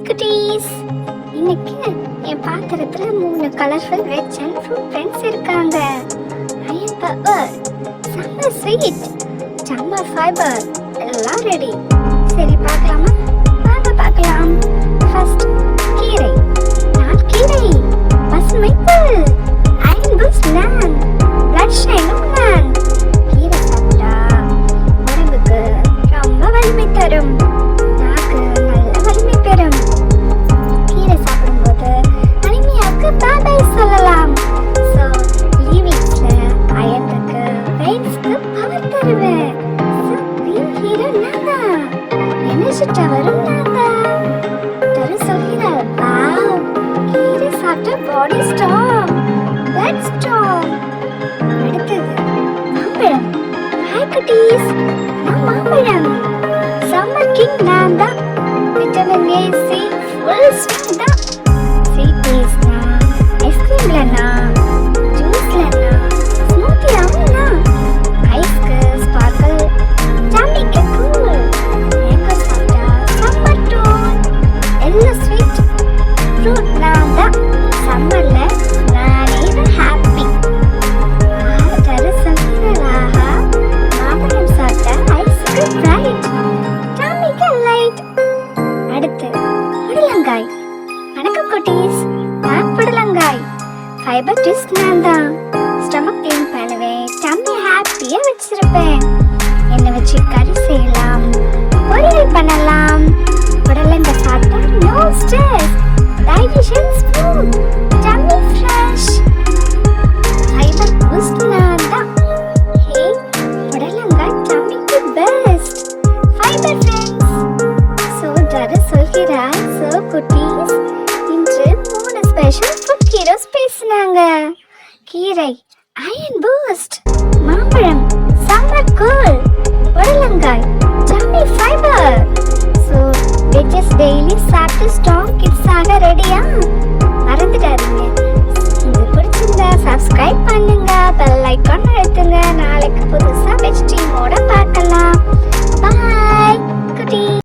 Hi குட்டீஸ். இன்னைக்கு என் பாத்திரத்துல மூணு colourful veg and fruit friends இருக்காங்க. ஐயன் பவர் செம்ம ஸ்வீட் செம்ம ஃபைபர் எல்லாம் ரெடி சரி பார்க்கலாமா? எனர்ஜி வரும் தரு சொல்கிறார் வாவ் கீரை சாப்பிட்ட பாடி ஸ்ட்ராங் பிளட் ஸ்ட்ராங் அடுத்தது மாம்பழம். ஹாய் குட்டீஸ் நான் மாம்பழம். சம்மர் கிங் நான் தான். Vitamin A C full strong வணக்கம் நான் புடலங்காய் ஃபைபர் டிஸ்க் நான் தான் வாங்கினாங்க கீரை அயன் பூஸ்ட் மாம்பழம் சம்மர் கூல் புடலங்காய் yummy fibre so vegs daily சாப்பிட்டு ஸ்ட்ராங் கிட்ஸாக ரெடியா மறந்துட்டாருங்க